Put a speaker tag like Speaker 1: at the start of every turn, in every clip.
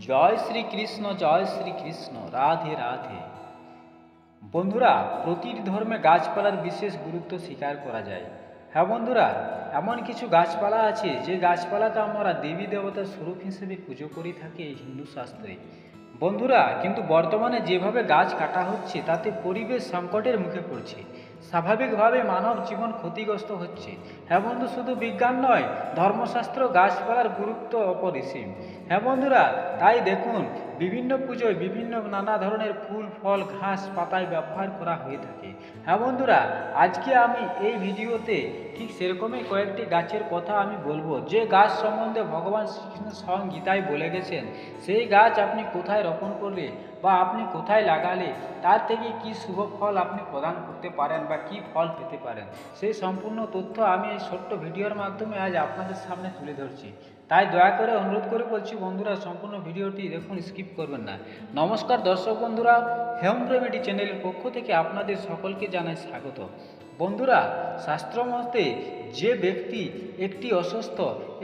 Speaker 1: জয় শ্রীকৃষ্ণ জয় শ্রীকৃষ্ণ রাধে রাধে। বন্ধুরা, প্রতিটি ধর্মে গাছপালার বিশেষ গুরুত্ব স্বীকার করা যায়। হ্যাঁ বন্ধুরা, এমন কিছু গাছপালা আছে, যে গাছপালাকে আমরা দেবী দেবতার স্বরূপ হিসেবে পুজো করে থাকি এই হিন্দু শাস্ত্রে। বন্ধুরা, কিন্তু বর্তমানে যেভাবে গাছ কাটা হচ্ছে, তাতে পরিবেশ সংকটের মুখে পড়ছে। স্বাভাবিকভাবে মানব জীবন ক্ষতিগ্রস্ত হচ্ছে। হ্যাঁ বন্ধু, শুধু বিজ্ঞান নয়, ধর্মশাস্ত্র, গাছপালার গুরুত্ব অপরিসীম। হ্যাঁ বন্ধুরা, তাই দেখুন, বিভিন্ন পুজোয় বিভিন্ন নানা ধরনের ফুল, ফল, ঘাস, পাতায় ব্যবহার করা হয়ে থাকে। হ্যাঁ বন্ধুরা, আজকে আমি এই ভিডিওতে ঠিক সেরকমই কয়েকটি গাছের কথা আমি বলব। যে গাছ সম্বন্ধে ভগবান শ্রীকৃষ্ণ স্বয়ং গীতায় বলে গেছেন, সেই গাছ আপনি কোথায় রোপণ করলে বা আপনি কোথায় লাগালে, তার থেকে কি শুভ ফল আপনি প্রদান করতে পারেন বা কি ফল পেতে পারেন, সেই সম্পূর্ণ তথ্য আমি এই ছোট্ট ভিডিওর মাধ্যমে আজ আপনাদের সামনে তুলে ধরছি। তাই দয়া করে অনুরোধ করে বলছি বন্ধুরা, সম্পূর্ণ ভিডিওটি দেখুন, স্কিপ করবেন না। নমস্কার দর্শক বন্ধুরা, হেম রেমেডি চ্যানেলের পক্ষ থেকে আপনাদের সকলকে জানাই স্বাগত। বন্ধুরা, শাস্ত্র মতে যে ব্যক্তি একটি অসুস্থ,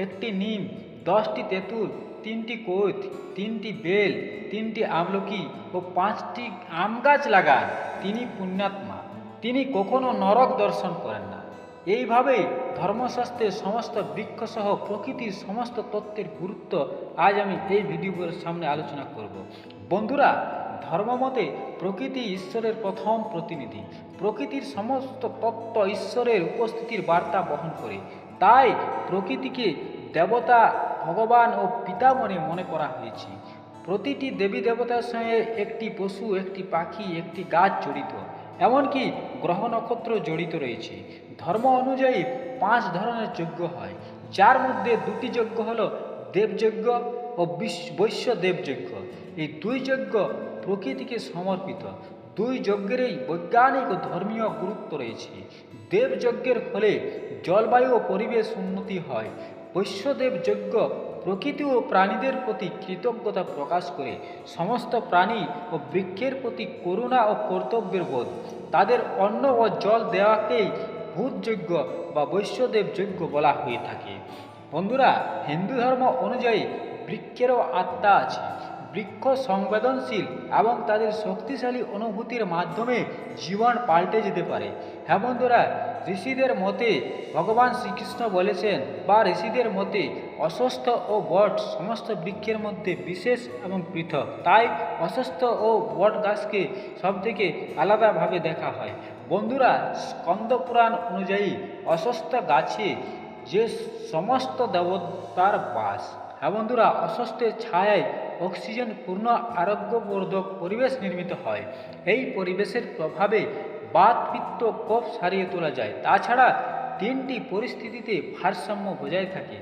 Speaker 1: একটি নিম, দশটি তেঁতুল তিনটি কৈত, তিনটি বেল, তিনটি আমলকি ও পাঁচটি আম গাছ লাগান। তিনি পুণ্যাত্মা। তিনি কখনো নরক দর্শন করেন না। এইভাবেই ধর্মশাস্ত্রের সমস্ত বৃক্ষসহ প্রকৃতির সমস্ত তত্ত্বের গুরুত্ব আজ আমি এই ভিডিওর সামনে আলোচনা করব। বন্ধুরা, ধর্মমতে প্রকৃতি ঈশ্বরের প্রথম প্রতিনিধি। প্রকৃতির সমস্ত তত্ত্ব ঈশ্বরের উপস্থিতির বার্তা বহন করে। তাই প্রকৃতিকে দেবতা ভগবান ও পিতামনে মনে করা হয়েছে। প্রতিটি দেবী দেবতার সঙ্গে একটি পশু, একটি পাখি, একটি গাছ জড়িত। এমনকি গ্রহ নক্ষত্র জড়িত রয়েছে। ধর্ম অনুযায়ী পাঁচ ধরনের যজ্ঞ হয়। যার মধ্যে দুটি যজ্ঞ হল দেবযজ্ঞ ও বিশ- বৈশ্য দেবযজ্ঞ। এই দুই যজ্ঞ প্রকৃতিকে সমর্পিত। দুই যজ্ঞেরই বৈজ্ঞানিক ও ধর্মীয় গুরুত্ব রয়েছে। দেবযজ্ঞের ফলে জলবায়ু ও পরিবেশ উন্নতি হয়। বৈশ্যদেব যজ্ঞ প্রকৃতি ও প্রাণীদের প্রতি কৃতজ্ঞতা প্রকাশ করে সমস্ত প্রাণী ও বৃক্ষের প্রতি করুণা ও কর্তব্যের বোধ। তাদের অন্ন ও জল দেওয়াকেই ভূতযজ্ঞ বা বৈশ্যদেব যজ্ঞ বলা হয়ে থাকে। বন্ধুরা, হিন্দু ধর্ম অনুযায়ী বৃক্ষেরও আত্মা আছে। বৃক্ষ সংবেদনশীল এবং তাদের শক্তিশালী অনুভূতির মাধ্যমে জীবন পাল্টে যেতে পারে। হ্যাঁ বন্ধুরা ঋষিদের মতে ভগবান শ্রীকৃষ্ণ বলেছেন, বা ঋষিদের মতে অস্বস্থ ও বট সমস্ত বৃক্ষের মধ্যে বিশেষ এবং পৃথক। তাই অস্বস্থ ও বট গাছকে সবথেকে আলাদাভাবে দেখা হয়। বন্ধুরা, স্কন্দ পুরাণ অনুযায়ী অস্বস্থ গাছে যে সমস্ত দেবতার বাস। হ্যাঁ বন্ধুরা অস্বস্থের ছায়ায় অক্সিজেন পূর্ণ আরোগ্যবর্ধক পরিবেশ নির্মিত হয়। এই পরিবেশের প্রভাবে বাত পিত্ত কফ সারিয়ে তোলা যায়। তাছাড়া তিনটি পরিস্থিতিতে ভারসাম্য বজায় থাকে।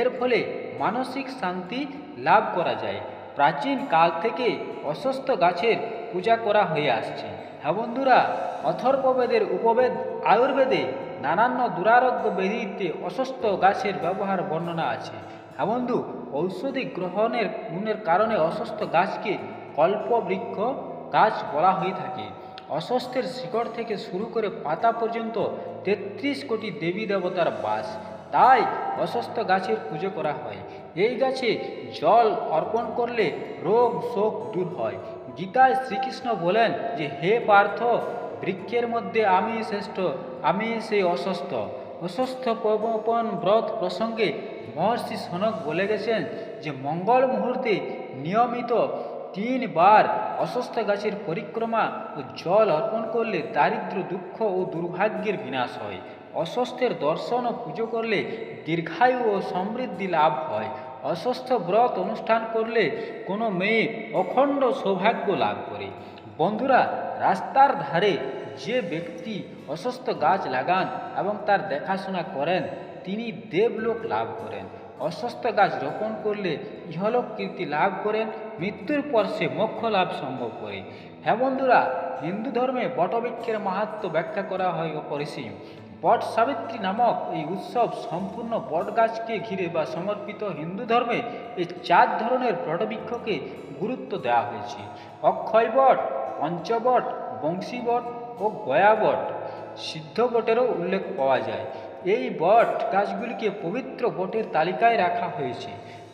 Speaker 1: এর ফলে মানসিক শান্তি লাভ করা যায়। প্রাচীন কাল থেকে অস্বস্থ গাছের পূজা করা হয়ে আসছে। হ্যাঁ বন্ধুরা, অথর্ববেদের উপবেদ আয়ুর্বেদে নানান দুরারোগ্য ব্যাধিতে অসুস্থ গাছের ব্যবহার বর্ণনা আছে। হ্যাঁ বন্ধু, ঔষধি গ্রহণের গুণের কারণে অসুস্থ গাছকে কল্পবৃক্ষ গাছ বলা হয়ে থাকে। অস্বস্থের শিকড় থেকে শুরু করে পাতা পর্যন্ত তেত্রিশ কোটি দেবী দেবতার বাস। তাই অসুস্থ গাছের পুজো করা হয়। এই গাছে জল অর্পণ করলে রোগ শোক দূর হয়। গীতায় শ্রীকৃষ্ণ বলেন যে, হে পার্থ, বৃক্ষের মধ্যে আমি শ্রেষ্ঠ, আমি সেই অসুস্থ। অসুস্থ পবন ব্রত প্রসঙ্গে মহর্ষি সনক বলে গেছেন যে, মঙ্গল মুহূর্তে নিয়মিত তিনবার অসুস্থ গাছের পরিক্রমা ও জল অর্পণ করলে দারিদ্র দুঃখ ও দুর্ভাগ্যের বিনাশ হয়। অস্বস্থের দর্শন ও পুজো করলে দীর্ঘায়ু ও সমৃদ্ধি লাভ হয়। অস্বস্থ ব্রত অনুষ্ঠান করলে কোনো মেয়ে অখণ্ড সৌভাগ্য লাভ করে। বন্ধুরা, রাস্তার ধারে যে ব্যক্তি অসুস্থ গাছ লাগান এবং তার দেখাশোনা করেন, তিনি দেবলোক লাভ করেন। অসুস্থ গাছ রোপণ করলে ইহলোক কীর্তি লাভ করেন, মৃত্যুর পর সে মোক্ষ লাভ সম্ভব করে। হ্যাঁ বন্ধুরা, হিন্দু ধর্মে বটবৃক্ষের মাহাত্ম ব্যাখ্যা করা হয় অপরিসীম। বট সাবিত্রী নামক এই উৎসব সম্পূর্ণ বট গাছকে ঘিরে বা সমর্পিত হিন্দু ধর্মে এই চার ধরনের বটবৃক্ষকে গুরুত্ব দেওয়া হয়েছে। অক্ষয় বট, পঞ্চবট, বংশীবট ও গয়াবট সিদ্ধ বটেরও উল্লেখ পাওয়া যায়। এই বট গাছগুলিকে পবিত্র বটের তালিকায় রাখা হয়েছে।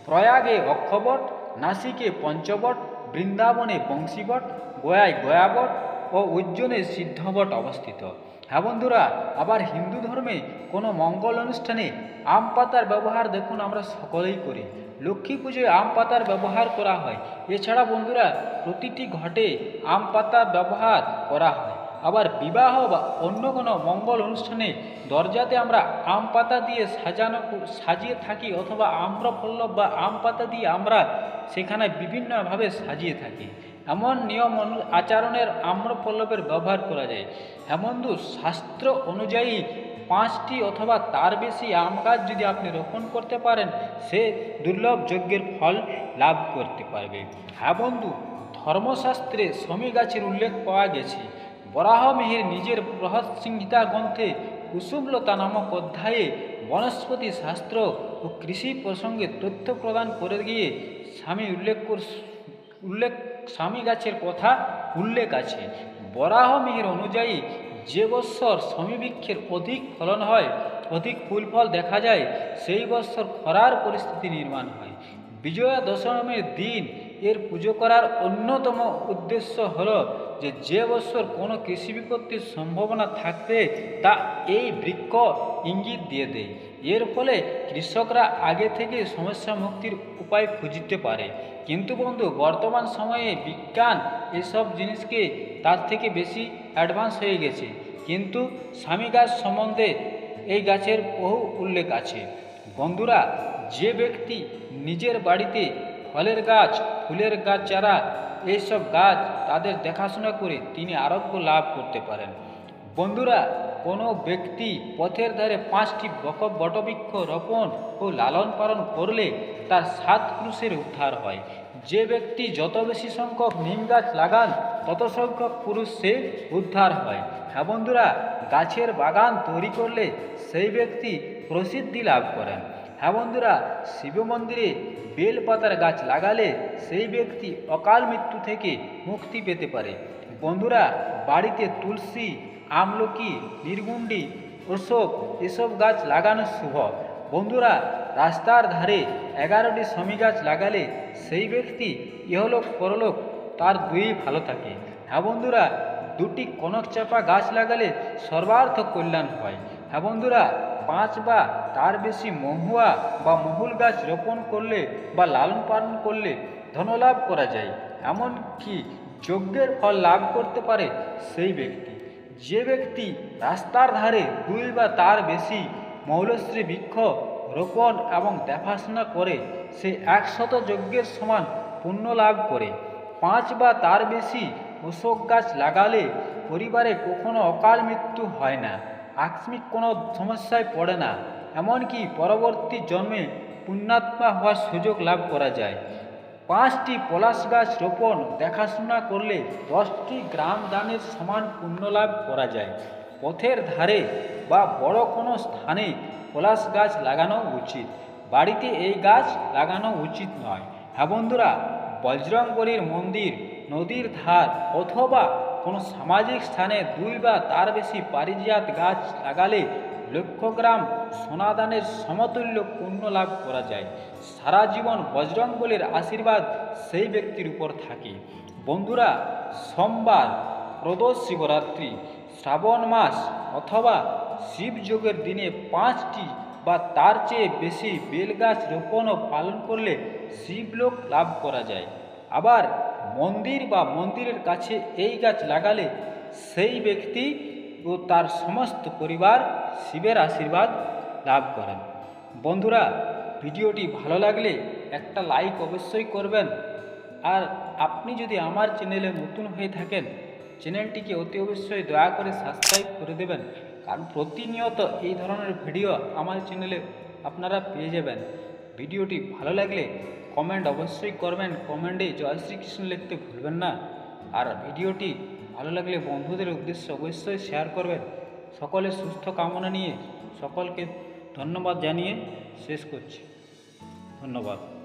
Speaker 1: প্রয়াগে অক্ষবট, নাসিকে পঞ্চবট, বৃন্দাবনে বংশীবট, গয়ায় গয়াবট ও উজ্জনে সিদ্ধবট অবস্থিত। হ্যাঁ বন্ধুরা, আবার হিন্দু ধর্মে কোনো মঙ্গল অনুষ্ঠানে আম পাতার ব্যবহার দেখুন আমরা সকলেই করি। লক্ষ্মী পুজোয় আম পাতার ব্যবহার করা হয়। এছাড়া বন্ধুরা, প্রতিটি ঘটে আম পাতার ব্যবহার করা হয়। আবার বিবাহ বা অন্য কোনো মঙ্গল অনুষ্ঠানে দরজাতে আমরা আম পাতা দিয়ে সাজানো সাজিয়ে থাকি অথবা আম্রপল্লব বা আম পাতা দিয়ে আমরা সেখানে বিভিন্নভাবে সাজিয়ে থাকি। এমন নিয়ম আচরণের আম্রপল্লবের ব্যবহার করা যায়। হেমন্দু শাস্ত্র অনুযায়ী পাঁচটি অথবা তার বেশি আম গাছ যদি আপনি রোপণ করতে পারেন, সে দুর্লভ যজ্ঞের ফল লাভ করতে পারবে। হ্যাঁ বন্ধু, ধর্মশাস্ত্রে সমী গাছের উল্লেখ পাওয়া গেছে। বরাহমিহির নিজের বৃহৎ সংহিতা গ্রন্থে কুসুমলতা নামক অধ্যায়ে বনস্পতি শাস্ত্র ও কৃষি প্রসঙ্গে তথ্য প্রদান করে গিয়ে স্বামী উল্লেখ উল্লেখ স্বামী গাছের কথা উল্লেখ আছে। বরাহমিহির অনুযায়ী যে বৎসর সমীবৃক্ষের অধিক ফলন হয়, অধিক ফুল ফল দেখা যায়, সেই বৎসর খরার পরিস্থিতি নির্মাণ হয়। বিজয়া দশমীর দিন এর পুজো করার অন্যতম উদ্দেশ্য হলো যে যে বছর কোনো কৃষি বিপত্তির সম্ভাবনা থাকবে, তা এই বৃক্ষ ইঙ্গিত দিয়ে দেয়। এর ফলে কৃষকরা আগে থেকে সমস্যা মুক্তির উপায় খুঁজতে পারে। কিন্তু বন্ধু, বর্তমান সময়ে বিজ্ঞান এসব জিনিসকে তার থেকে বেশি অ্যাডভান্স হয়ে গেছে। কিন্তু স্বামী গাছ সম্বন্ধে এই গাছের বহু উল্লেখ আছে। বন্ধুরা, যে ব্যক্তি নিজের বাড়িতে ফলের গাছ, ফুলের গাছ চারা এইসব গাছ তাদের দেখাশোনা করে তিনি আরোগ্য লাভ করতে পারেন। বন্ধুরা, কোনো ব্যক্তি পথের ধারে পাঁচটি বক বটবৃক্ষ রোপণ ও লালন পালন করলে তার সাত পুরুষের উদ্ধার হয়। যে ব্যক্তি যত বেশি সংখ্যক নিম গাছ লাগান, তত সংখ্যক পুরুষ সে উদ্ধার হয়। হ্যাঁ বন্ধুরা, গাছের বাগান তৈরি করলে সেই ব্যক্তি প্রসিদ্ধি লাভ করেন। হ্যাঁ বন্ধুরা, শিব মন্দিরে বেলপাতার গাছ লাগালে সেই ব্যক্তি অকাল মৃত্যু থেকে মুক্তি পেতে পারে। বন্ধুরা, বাড়িতে তুলসী, আমলকি, নির্গুন্ডি অশোক এসব গাছ লাগানো শুভ। বন্ধুরা, রাস্তার ধারে এগারোটি সমী গাছ লাগালে সেই ব্যক্তি ইহলোক পরলোক তার দুই ভালো থাকে। হ্যাঁ বন্ধুরা, দুটি কনক চাপা গাছ লাগালে সর্বার্থ কল্যাণ হয়। হ্যাঁ বন্ধুরা, পাঁচ বা তার বেশি মহুয়া বা মহুল গাছ রোপণ করলে বা লালন পালন করলে ধনলাভ করা যায়। এমনকি যজ্ঞের ফল লাভ করতে পারে সেই ব্যক্তি। যে ব্যক্তি রাস্তার ধারে দুই বা তার বেশি মৌলশ্রী বৃক্ষ রোপণ এবং দেখাশোনা করে, সে একশত যজ্ঞের সমান পুণ্য লাভ করে। পাঁচ বা তার বেশি অশোক গাছ লাগালে পরিবারে কখনো অকাল মৃত্যু হয় না। আকস্মিক কোনো সমস্যায় পড়ে না, এমনকি পরবর্তী জন্মে পুণ্যাত্মা হওয়ার সুযোগ লাভ করা যায়। পাঁচটি পলাশ গাছ রোপণ, দেখাশোনা করলে দশটি গ্রাম দানের সমান পুণ্য লাভ করা যায়। পথের ধারে বা বড় কোনো স্থানে পলাশ গাছ লাগানো উচিত। বাড়িতে এই গাছ লাগানো উচিত নয়। হ্যাঁ বন্ধুরা বজরংবলীর মন্দির, নদীর ধার অথবা কোনো সামাজিক স্থানে দুই বা তার বেশি পারিজাত গাছ লাগালে লক্ষ গ্রাম সোনাদানের সমতুল্য পুণ্য লাভ করা যায়। সারা জীবন বজরংবলীর আশীর্বাদ সেই ব্যক্তির উপর থাকে। বন্ধুরা, সোমবার প্রদোষ শিবরাত্রি শ্রাবণ মাস অথবা শিবযোগের দিনে পাঁচটি বা তার চেয়ে বেশি বেলগাছ রোপণ ও পালন করলে শিবলোক লাভ করা যায়। আবার মন্দির বা মন্দিরের কাছে এই গাছ লাগালে সেই ব্যক্তি ও তার সমস্ত পরিবার শিবের আশীর্বাদ লাভ করেন। বন্ধুরা, ভিডিওটি ভালো লাগলে একটা লাইক অবশ্যই করবেন। আর আপনি যদি আমার চ্যানেলে নতুন হয়ে থাকেন, চ্যানেলটিকে অতি অবশ্যই দয়া করে সাবস্ক্রাইব করে দেবেন। কারণ প্রতিনিয়ত এই ধরনের ভিডিও আমার চ্যানেলে আপনারা পেয়ে যাবেন। ভিডিওটি ভালো লাগলে কমেন্ট অবশ্যই করবেন। কমেন্টে জয় শ্রীকৃষ্ণ লিখতে ভুলবেন না। আর ভিডিওটি ভালো লাগলে বন্ধুদের উদ্দেশ্যে অবশ্যই শেয়ার করবেন। সকলের সুস্থ কামনা নিয়ে সকলকে ধন্যবাদ জানিয়ে শেষ করছি। ধন্যবাদ।